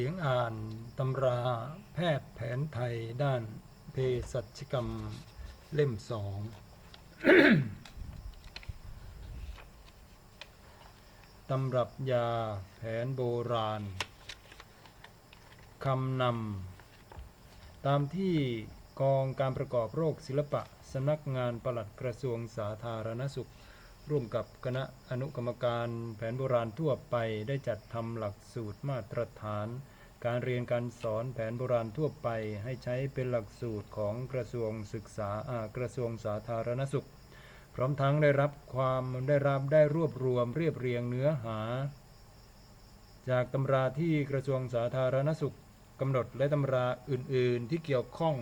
สียงอ่านตำราแพทย์แผนไทยด้านเภสัชกรรมเล่มสองตำรับยาแผนโบราณคำนำตามที่กองการประกอบโรคศิลปะสำนักงานปลัดกระทรวงสาธารณสุข ร่วมกับคณะอนุกรรมการแผนโบราณทั่วไปได้จัดทำหลักสูตรมาตรฐาน การเรียนการสอนแผนโบราณทั่วไปให้ใช้เป็นหลักสูตรของกระทรวงศึกษาากระทรวงสาธารณสุข พร้อมทั้งได้รับความได้รับได้รวบรวมเรียบเรียงเนื้อหา จากตำราที่กระทรวงสาธารณสุขกำหนดและตำราอื่น ๆ ที่เกี่ยวข้อง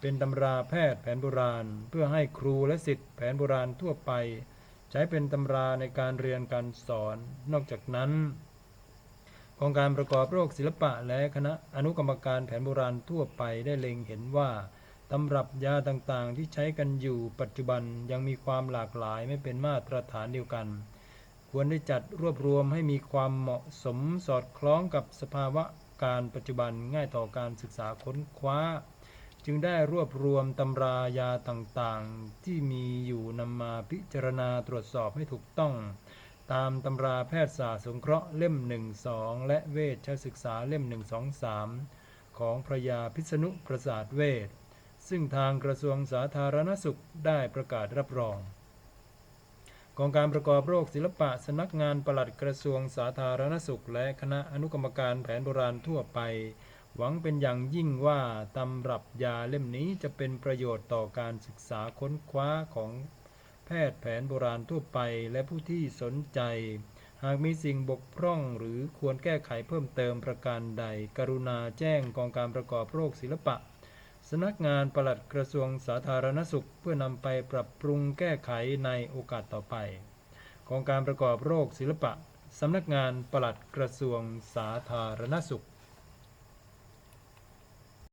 เป็นตำราแพทย์แผนโบราณ เพื่อให้ครูและศิษย์แผนโบราณทั่วไป ใช้เป็นตำราในการเรียนการสอน นอกจากนั้นกองการประกอบโรคศิลปะและคณะอนุกรรมการแผนโบราณทั่วไปได้เล็งเห็นว่าตำรับยาต่างๆ ที่ใช้กันอยู่ปัจจุบันยังมีความหลากหลายไม่เป็นมาตรฐานเดียวกัน ควรได้จัดรวบรวมให้มีความเหมาะสมสอดคล้องกับสภาวะการปัจจุบันง่ายต่อการศึกษาค้นคว้า จึงได้รวบรวมตำรายาต่างๆ ที่มีอยู่นำมาพิจารณาตรวจสอบให้ถูกต้อง ตามตำราแพทยศาสตร์สงเคราะห์เล่ม 1 2 และเวชศึกษาเล่ม 1 2 3 ของพระยาพิษณุประสาทเวชซึ่งทางกระทรวงสาธารณสุขได้ประกาศรับรองกองการประกอบโรคศิลปะสนักงานปลัดกระทรวงสาธารณสุข และคณะอนุกรรมการแผนโบราณทั่วไป หวังเป็นอย่างยิ่งว่าตำรับยาเล่มนี้จะเป็นประโยชน์ต่อการศึกษาค้นคว้าของแพทย์แผนโบราณทั่วไปและผู้ที่สนใจ หากมีสิ่งบกพร่องหรือควรแก้ไขเพิ่มเติมประการใด กรุณาแจ้งกองการประกอบโรคศิลปะสนักงานปลัดกระทรวงสาธารณสุข เพื่อนำไปปรับปรุงแก้ไขในโอกาสต่อไปกองการประกอบโรคศิลปะสำนักงานปลัดกระทรวงสาธารณสุข